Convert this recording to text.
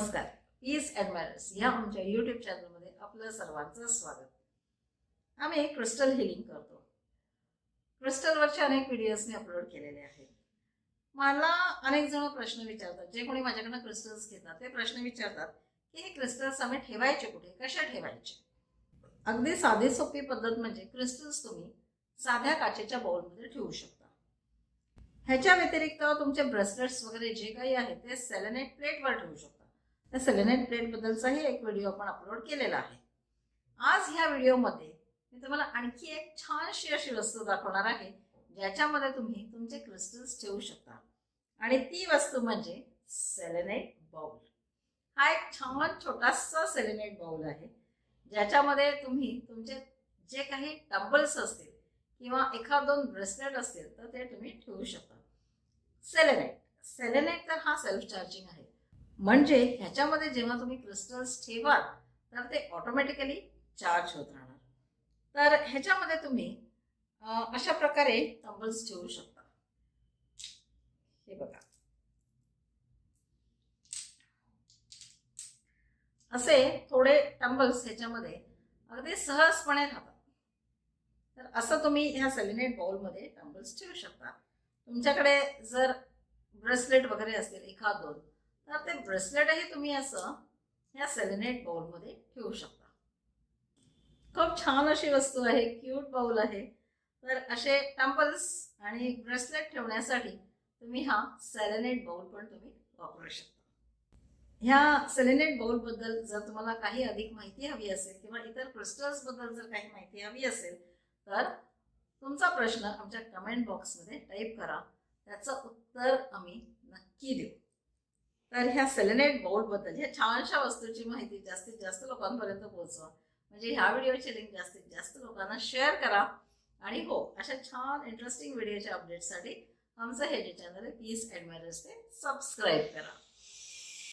नमस्कार. पीस ॲडमायरर्स ह्या आमच्या यूट्यूब चॅनलमध्ये आपलं सर्वांचं स्वागत. आम्ही क्रिस्टल हिलिंग करतो. क्रिस्टलवरचे अनेक व्हिडिओज मी अपलोड केलेले आहेत. मला अनेक जण प्रश्न विचारतात. जे कोणी माझ्याकडनं क्रिस्टल्स घेतात ते प्रश्न विचारतात की हे क्रिस्टल्स आम्ही ठेवायचे कुठे? कशा ठेवायचे? अगदी साधी सोपी पद्धत म्हणजे क्रिस्टल्स तुम्ही साध्या काचेच्या बाउलमध्ये ठेवू शकता. ह्याच्या व्यतिरिक्त तुमचे ब्रेसलेट्स वगैरे जे काही आहे ते सेलेनेट प्लेटवर ठेवू शकता. त्या सेलेनेट प्लेटबद्दलचाही एक व्हिडिओ आपण अपलोड केलेला आहे. आज ह्या व्हिडिओमध्ये मी तुम्हाला आणखी एक छानशी अशी वस्तू दाखवणार आहे ज्याच्यामध्ये तुम्ही तुमचे क्रिस्टल्स ठेवू शकता. आणि ती वस्तू म्हणजे सेलेनेट बाउल हा एक छान छोटासा सेलेनेट बाउल आहे ज्याच्यामध्ये तुम्ही तुमचे जे काही टंबल्स असतील किंवा एखाद दोन ब्रेसलेट असतील तर ते तुम्ही ठेवू शकता. सेलेनेट सेलेनेट तर हा सेल्फ चार्जिंग आहे. म्हणजे ह्याच्यामध्ये जेव्हा तुम्ही क्रिस्टल्स ठेवाल तर ते ऑटोमॅटिकली चार्ज होत राहणार. तर ह्याच्यामध्ये तुम्ही अशा प्रकारे टंबल्स ठेवू शकता. हे बघा. असे थोडे टंबल्स ह्याच्यामध्ये अगदी सहजपणे राहतात. तर असं तुम्ही ह्या सेलिनेट बाउलमध्ये टंबल्स ठेवू शकता. तुमच्याकडे जर ब्रेसलेट वगैरे असतील एखाद दोन तर ते ब्रेसलेटही तुम्ही असं ह्या सेलिनेट बाउलमध्ये ठेवू शकता. खूप छान अशी वस्तू आहे क्यूट बाउल आहे. तर असे टॅम्पल्स आणि ब्रेसलेट ठेवण्यासाठी तुम्ही हा सेलेनेट बाउल पण तुम्ही वापरू शकता. ह्या सेलेनेट बाउलबद्दल जर तुम्हाला काही अधिक माहिती हवी असेल किंवा इतर क्रिस्टल्सबद्दल जर काही माहिती हवी असेल तर तुमचा प्रश्न आमच्या कमेंट बॉक्समध्ये टाईप करा. त्याचं उत्तर आम्ही नक्की देऊ. तर ह्या सेलेनेट बाउलबद्दल ह्या छानशा वस्तूची माहिती जास्तीत जास्त लोकांपर्यंत पोहोचवा. म्हणजे ह्या व्हिडिओची लिंक जास्तीत जास्त लोकांना शेअर करा. आणि हो अशा छान इंटरेस्टिंग व्हिडिओच्या अपडेटसाठी आमचं हे जे चॅनल आहे पीस ॲडमायरर्स ते सबस्क्राईब करा.